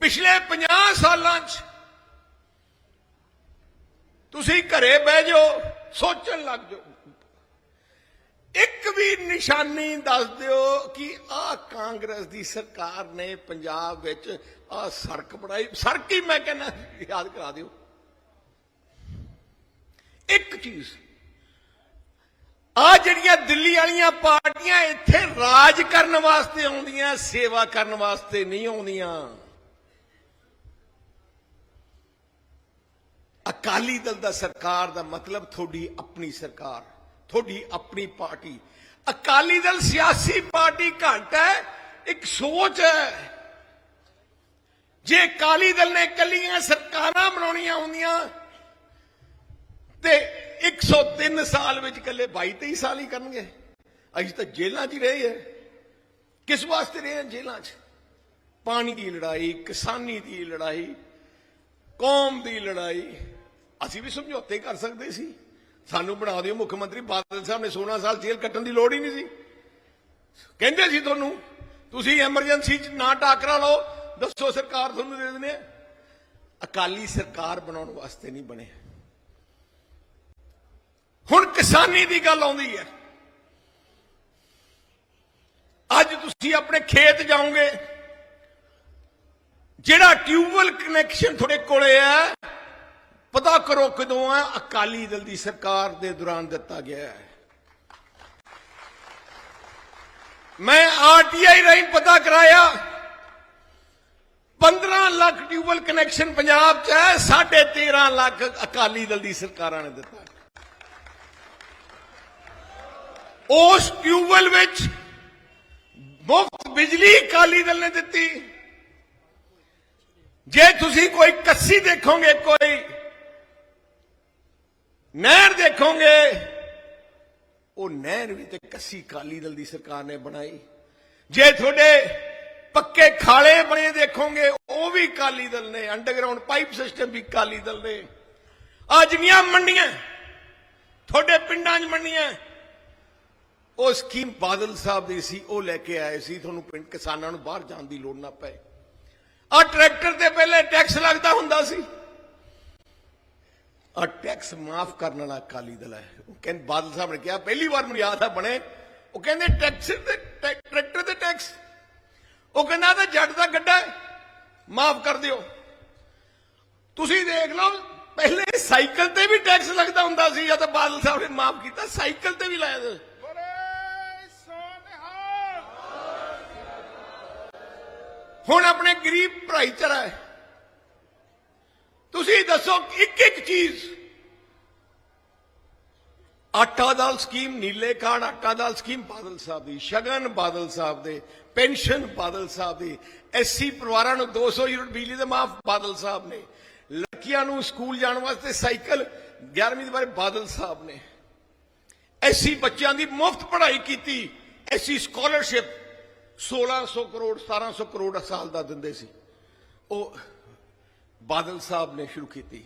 ਪਿਛਲੇ 50 ਸਾਲਾਂ 'ਚ ਤੁਸੀਂ ਘਰੇ ਬਹਿ ਜਾਓ, ਸੋਚਣ ਲੱਗ ਜਾਓ। ਇੱਕ ਵੀ ਨਿਸ਼ਾਨੀ ਦੱਸ ਦਿਓ ਕਿ ਆਹ ਕਾਂਗਰਸ ਦੀ ਸਰਕਾਰ ਨੇ ਪੰਜਾਬ ਵਿੱਚ ਆਹ ਸੜਕ ਬਣਾਈ। ਸੜਕ ਹੀ ਮੈਂ ਕਹਿੰਦਾ, ਯਾਦ ਕਰਾ ਦਿਓ। ਇੱਕ ਚੀਜ਼ ਆ ਜਿਹੜੀਆਂ ਦਿੱਲੀ ਵਾਲੀਆਂ ਪਾਰਟੀਆਂ ਇੱਥੇ ਰਾਜ ਕਰਨ ਵਾਸਤੇ ਆਉਂਦੀਆਂ, ਸੇਵਾ ਕਰਨ ਵਾਸਤੇ ਨਹੀਂ ਆਉਂਦੀਆਂ। ਅਕਾਲੀ ਦਲ ਦਾ ਸਰਕਾਰ ਦਾ ਮਤਲਬ ਤੁਹਾਡੀ ਆਪਣੀ ਸਰਕਾਰ, ਤੁਹਾਡੀ ਆਪਣੀ ਪਾਰਟੀ। ਅਕਾਲੀ ਦਲ ਸਿਆਸੀ ਪਾਰਟੀ ਘੱਟ ਹੈ, ਇੱਕ ਸੋਚ ਹੈ। ਜੇ ਅਕਾਲੀ ਦਲ ਨੇ ਕੱਲੀਆਂ ਸਰਕਾਰਾਂ ਬਣਾਉਣੀਆਂ ਹੁੰਦੀਆਂ, ਤੇ 103 ਸਾਲ ਵਿੱਚ ਕੱਲੇ 22 23 ਸਾਲ ਹੀ ਕਰਨਗੇ। ਅਸੀਂ ਤਾਂ ਜੇਲ੍ਹਾਂ 'ਚ ਹੀ ਰਹੇ ਹੈ। ਕਿਸ ਵਾਸਤੇ ਰਹੇ ਹਾਂ ਜੇਲ੍ਹਾਂ 'ਚ? ਪਾਣੀ ਦੀ ਲੜਾਈ, ਕਿਸਾਨੀ ਦੀ ਲੜਾਈ, ਕੌਮ ਦੀ ਲੜਾਈ ਅਸੀਂ ਵੀ ਸਮਝੌਤੇ ਕਰ ਸਕਦੇ ਸੀ। ਸਾਨੂੰ ਬਣਾ ਦਿਓ ਮੁੱਖ ਮੰਤਰੀ, ਬਾਦਲ ਸਾਹਿਬ ਨੇ 16 ਸਾਲ ਜੇਲ੍ਹ ਕੱਟਣ ਦੀ ਲੋੜ ਹੀ ਨਹੀਂ ਸੀ। ਕਹਿੰਦੇ ਸੀ ਤੁਹਾਨੂੰ, ਤੁਸੀਂ ਐਮਰਜੈਂਸੀ 'ਚ ਨਾ ਟਾਕਰਾ ਲਓ, ਦੱਸੋ ਸਰਕਾਰ ਤੁਹਾਨੂੰ ਦੇ ਦਿੰਦੇ ਅਕਾਲੀ ਸਰਕਾਰ ਬਣਾਉਣ ਵਾਸਤੇ ਨਹੀਂ ਬਣੇ ਹੁਣ ਕਿਸਾਨੀ ਦੀ ਗੱਲ ਆਉਂਦੀ ਹੈ। ਅੱਜ ਤੁਸੀਂ ਆਪਣੇ ਖੇਤ ਜਾਓਗੇ, ਜਿਹੜਾ ਟਿਊਬਵੈਲ ਕਨੈਕਸ਼ਨ ਤੁਹਾਡੇ ਕੋਲੇ ਹੈ ਰੁਕ ਕਰੋ ਕਦੋਂ ਅਕਾਲੀ ਦਲ ਦੀ ਸਰਕਾਰ ਦੇ ਦੌਰਾਨ ਦਿੱਤਾ ਗਿਆ ਹੈ। ਮੈਂ ਆਰਟੀਆਈ ਰਾਹੀਂ ਪਤਾ ਕਰਾਇਆ 15 ਲੱਖ ਟਿਊਬਵੈਲ ਕਨੈਕਸ਼ਨ ਪੰਜਾਬ 'ਚ ਹੈ 13.5 ਲੱਖ ਅਕਾਲੀ ਦਲ ਦੀ ਸਰਕਾਰਾਂ ਨੇ ਦਿੱਤਾ। ਉਸ ਟਿਊਬਵੈਲ ਵਿੱਚ ਮੁਫਤ ਬਿਜਲੀ ਅਕਾਲੀ ਦਲ ਨੇ ਦਿੱਤੀ। ਜੇ ਤੁਸੀਂ ਕੋਈ ਕੱਸੀ ਦੇਖੋਗੇ, ਕੋਈ ਨਹਿਰ ਦੇਖੋਗੇ। ਉਹ ਨਹਿਰ ਵੀ ਤੇ ਕੱਸੀ ਅਕਾਲੀ ਦਲ ਦੀ ਸਰਕਾਰ ਨੇ ਬਣਾਈ। ਜੇ ਤੁਹਾਡੇ ਪੱਕੇ ਖਾਲੇ ਬਣੇ ਦੇਖੋਗੇ, ਉਹ ਵੀ ਅਕਾਲੀ ਦਲ ਨੇ ਅੰਡਰਗਰਾਉਂਡ ਪਾਈਪ ਸਿਸਟਮ ਵੀ ਅਕਾਲੀ ਦਲ ਨੇ ਆ ਜਿੰਨੀਆਂ ਮੰਡੀਆਂ, ਤੁਹਾਡੇ ਪਿੰਡਾਂ 'ਚ ਮੰਡੀਆਂ, ਉਹ ਸਕੀਮ ਬਾਦਲ ਸਾਹਿਬ ਦੀ ਸੀ, ਉਹ ਲੈ ਕੇ ਆਏ ਸੀ। ਤੁਹਾਨੂੰ ਪਿੰਡ ਕਿਸਾਨਾਂ ਨੂੰ ਬਾਹਰ ਜਾਣ ਦੀ ਲੋੜ ਨਾ ਪਏ। ਆ ਟਰੈਕਟਰ ਤੇ ਪਹਿਲੇ ਟੈਕਸ ਲੱਗਦਾ ਹੁੰਦਾ ਸੀ। ਆ ਟੈਕਸ ਮਾਫ ਕਰਨ ਵਾਲਾ ਅਕਾਲੀ ਦਲ ਹੈ। ਉਹ ਕਹਿੰਦੇ, ਬਾਦਲ ਸਾਹਿਬ ਨੇ ਕਿਹਾ, ਪਹਿਲੀ ਵਾਰ ਮੈਨੂੰ ਯਾਦ ਆ ਬਣੇ। ਉਹ ਕਹਿੰਦੇ ਟੈਕਸ ਤੇ ਟਰੈਕਟਰ ਤੇ ਟੈਕਸ ਉਹ ਕਹਿੰਦਾ ਤਾਂ ਜੱਟ ਦਾ ਗੱਡਾ ਮਾਫ ਕਰ ਦਿਓ। ਤੁਸੀਂ ਦੇਖ ਲਓ, ਪਹਿਲੇ ਸਾਈਕਲ ਤੇ ਵੀ ਟੈਕਸ ਲੱਗਦਾ ਹੁੰਦਾ ਸੀ ਜਦ ਬਾਦਲ ਸਾਹਿਬ ਨੇ ਮਾਫ ਕੀਤਾ, ਸਾਈਕਲ ਤੇ ਵੀ ਲਾਇਆ ਸੀ। ਹੁਣ ਆਪਣੇ ਗਰੀਬ ਭਾਈਚਾਰਾ ਹੈ। ਤੁਸੀਂ ਦੱਸੋ ਇੱਕ ਇੱਕ ਚੀਜ਼। ਆਟਾ ਦਾਲ ਸਕੀਮ ਨੀਲੇ ਕਾਰਡ, ਆਟਾ ਦਾਲ ਸਕੀਮ ਬਾਦਲ ਸਾਹਿਬ ਦੀ, ਸ਼ਗਨ ਬਾਦਲ ਸਾਹਿਬ ਦੇ, ਪੈਨਸ਼ਨ ਬਾਦਲ ਸਾਹਿਬ ਦੀ, ਐਸਸੀ ਪਰਿਵਾਰਾਂ ਨੂੰ 200 ਯੂਨਿਟ ਬਿਜਲੀ ਦੇ ਮਾਫ ਬਾਦਲ ਸਾਹਿਬ ਨੇ, ਲੜਕੀਆਂ ਨੂੰ ਸਕੂਲ ਜਾਣ ਵਾਸਤੇ ਸਾਈਕਲ 11ਵੀਂ ਦੇ ਬਾਰੇ ਬਾਦਲ ਸਾਹਿਬ ਨੇ ਐਸੀ ਬੱਚਿਆਂ ਦੀ ਮੁਫਤ ਪੜ੍ਹਾਈ ਕੀਤੀ ਐਸੀ ਸਕਾਲਰਸ਼ਿਪ 1600 ਕਰੋੜ 1700 ਕਰੋੜ ਸਾਲ ਦਾ ਦਿੰਦੇ ਸੀ। ਉਹ ਬਾਦਲ ਸਾਹਿਬ ਨੇ ਸ਼ੁਰੂ ਕੀਤੀ।